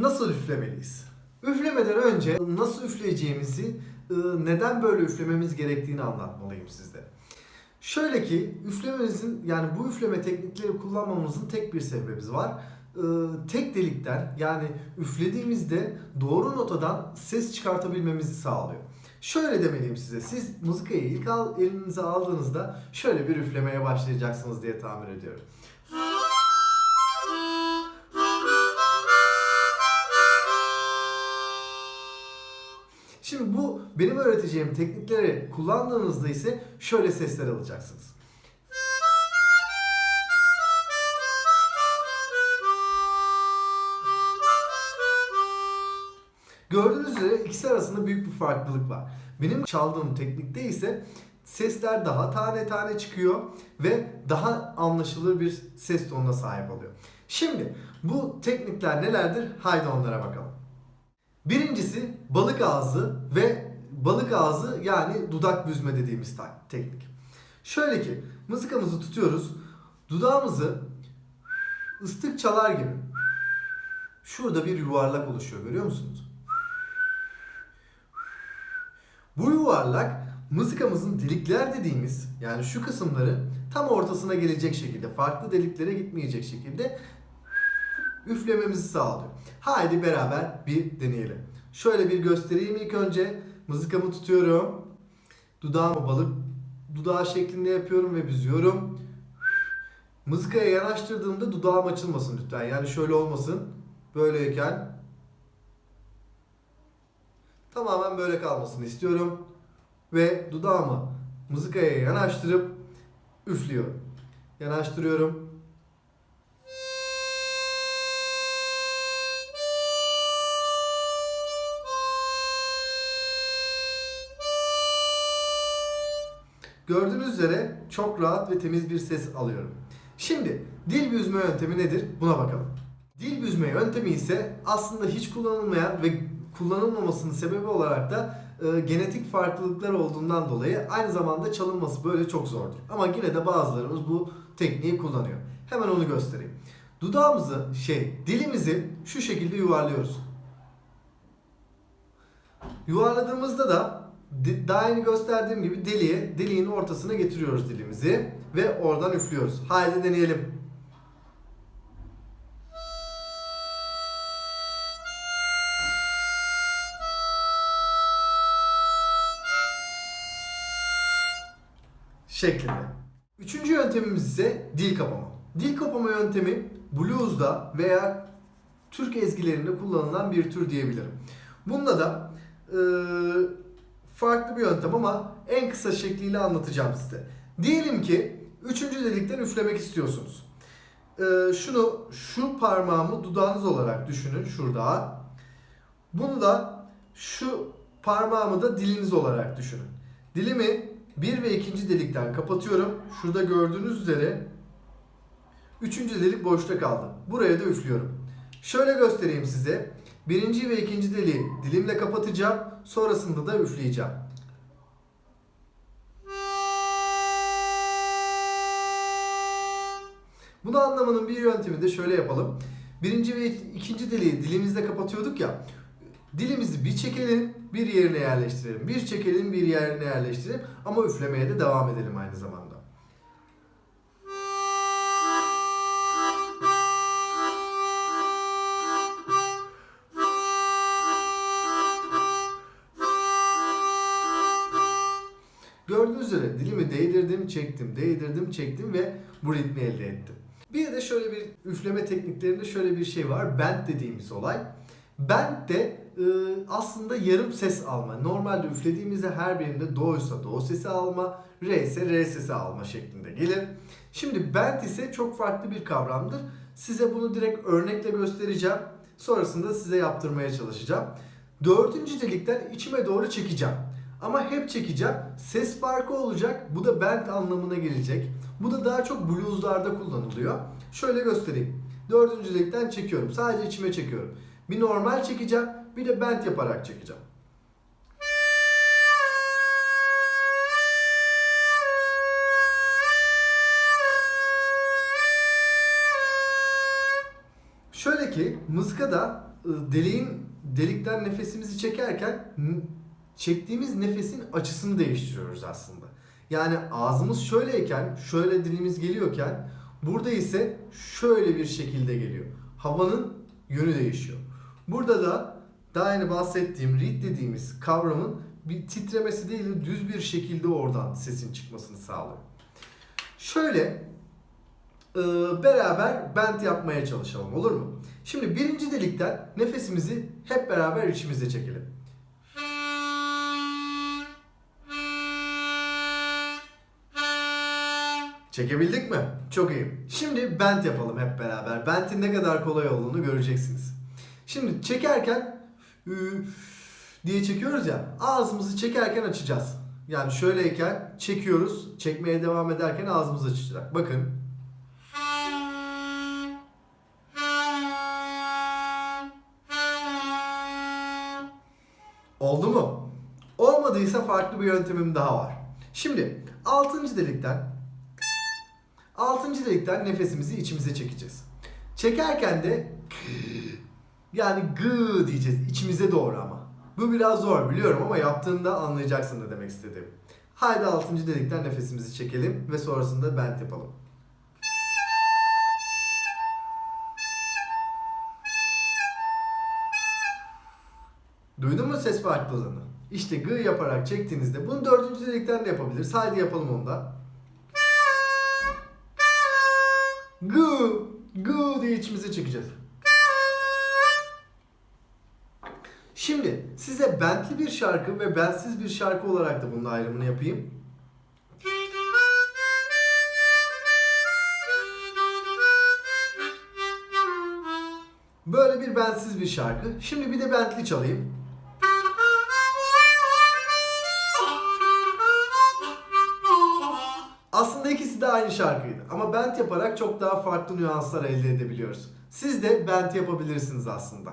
Nasıl üflemeliyiz? Üflemeden önce nasıl üfleyeceğimizi, e, neden böyle üflememiz gerektiğini anlatmalıyım sizde. Şöyle ki üflememizin yani bu üfleme teknikleri kullanmamızın tek bir sebebi var. Tek delikten yani üflediğimizde doğru notadan ses çıkartabilmemizi sağlıyor. Şöyle demeliyim size. Siz mızıkayı ilk al, elinize aldığınızda şöyle bir üflemeye başlayacaksınız diye tahmin ediyorum. Şimdi bu benim öğreteceğim teknikleri kullandığınızda ise şöyle sesler alacaksınız. Gördüğünüz üzere ikisi arasında büyük bir farklılık var. Benim çaldığım teknikte ise sesler daha tane tane çıkıyor ve daha anlaşılır bir ses tonuna sahip oluyor. Şimdi bu teknikler nelerdir? Haydi onlara bakalım. Birincisi balık ağzı ve balık ağzı yani dudak büzme dediğimiz teknik. Şöyle ki mızıkamızı tutuyoruz. Dudağımızı ıslık çalar gibi şurada bir yuvarlak oluşuyor görüyor musunuz? Bu yuvarlak mızıkamızın delikler dediğimiz yani şu kısımları tam ortasına gelecek şekilde farklı deliklere gitmeyecek şekilde üflememizi sağlıyor. Haydi beraber bir deneyelim. Şöyle bir göstereyim ilk önce. Mızıkamı tutuyorum. Dudağımı balık dudağı şeklinde yapıyorum ve büzüyorum. Mızıkaya yanaştırdığımda dudağım açılmasın lütfen. Yani şöyle olmasın. Böyleyken tamamen böyle kalmasını istiyorum. Ve dudağımı mızıkaya yanaştırıp üflüyorum. Yanaştırıyorum. Gördüğünüz üzere çok rahat ve temiz bir ses alıyorum. Şimdi dil büzme yöntemi nedir? Buna bakalım. Dil büzme yöntemi ise aslında hiç kullanılmayan ve kullanılmamasının sebebi olarak da e, genetik farklılıklar olduğundan dolayı aynı zamanda çalınması böyle çok zordur. Ama yine de bazılarımız bu tekniği kullanıyor. Hemen onu göstereyim. Dudağımızı şey dilimizi şu şekilde yuvarlıyoruz. Yuvarladığımızda da daha yeni gösterdiğim gibi deliğe, deliğin ortasına getiriyoruz dilimizi ve oradan üflüyoruz. Haydi deneyelim. şeklinde. Üçüncü yöntemimiz ise dil kapama. Dil kapama yöntemi blues'da veya Türk ezgilerinde kullanılan bir tür diyebilirim. Bunda da farklı bir yöntem ama en kısa şekliyle anlatacağım size. Diyelim ki üçüncü delikten üflemek istiyorsunuz. E, şunu şu parmağımı dudağınız olarak düşünün şurada. Bunu da şu parmağımı da diliniz olarak düşünün. Dilimi bir ve ikinci delikten kapatıyorum. Şurada gördüğünüz üzere üçüncü delik boşta kaldı. Buraya da üflüyorum. Şöyle göstereyim size. Birinci ve ikinci deliği dilimle kapatacağım. Sonrasında da üfleyeceğim. Bunu anlamanın bir yöntemi de şöyle yapalım. Birinci ve ikinci deliği dilimizle kapatıyorduk ya. Dilimizi bir çekelim, bir yerine yerleştirelim. Bir çekelim, bir yerine yerleştirelim. Ama üflemeye de devam edelim aynı zamanda. Gördüğünüz üzere dilimi değdirdim, çektim, değdirdim, çektim ve bu ritmi elde ettim. Bir de şöyle bir üfleme tekniklerinde şöyle bir şey var. Bend dediğimiz olay. Bend de e, aslında yarım ses alma. Normalde üflediğimizde her birinde do'ysa do sesi alma, re ise re sesi alma şeklinde gelir. Şimdi bend ise çok farklı bir kavramdır. Size bunu direkt örnekle göstereceğim. Sonrasında size yaptırmaya çalışacağım. Dördüncü delikten içime doğru çekeceğim. Ama hep çekeceğim. Ses farkı olacak. Bu da bend anlamına gelecek. Bu da daha çok blueslarda kullanılıyor. Şöyle göstereyim. Dördüncü delikten çekiyorum. Sadece içime çekiyorum. Bir normal çekeceğim. Bir de bend yaparak çekeceğim. Şöyle ki mızıkada e, deliğin delikten nefesimizi çekerken çektiğimiz nefesin açısını değiştiriyoruz aslında. Yani ağzımız şöyleyken, şöyle dilimiz geliyorken burada ise şöyle bir şekilde geliyor. Havanın yönü değişiyor. Burada da daha yeni bahsettiğim reed dediğimiz kavramın bir titremesi değil de düz bir şekilde oradan sesin çıkmasını sağlıyor. Şöyle e, beraber bent yapmaya çalışalım olur mu? Şimdi birinci delikten nefesimizi hep beraber içimize çekelim. Çekebildik mi? Çok iyi. Şimdi bent yapalım hep beraber. Bent'in ne kadar kolay olduğunu göreceksiniz. Şimdi çekerken diye çekiyoruz ya. Ağzımızı çekerken açacağız. Yani şöyleyken çekiyoruz. Çekmeye devam ederken ağzımız açacak. Bakın. Oldu mu? Olmadıysa farklı bir yöntemim daha var. Şimdi 6. delikten 6. delikten nefesimizi içimize çekeceğiz. Çekerken de yani gı diyeceğiz içimize doğru ama. Bu biraz zor biliyorum ama yaptığında anlayacaksın ne demek istediğim. Haydi 6. delikten nefesimizi çekelim ve sonrasında bent yapalım. Duydun mu ses farklılığını? İşte gı yaparak çektiğinizde bunu dördüncü delikten de yapabiliriz. Haydi yapalım onu da. Gı, gı diye içimize çekeceğiz. Şimdi size bentli bir şarkı ve bentsiz bir şarkı olarak da bunun ayrımını yapayım. Böyle bir bentsiz bir şarkı. Şimdi bir de bentli çalayım. Aynı şarkıydı ama bent yaparak çok daha farklı nüanslar elde edebiliyoruz. Siz de bent yapabilirsiniz aslında.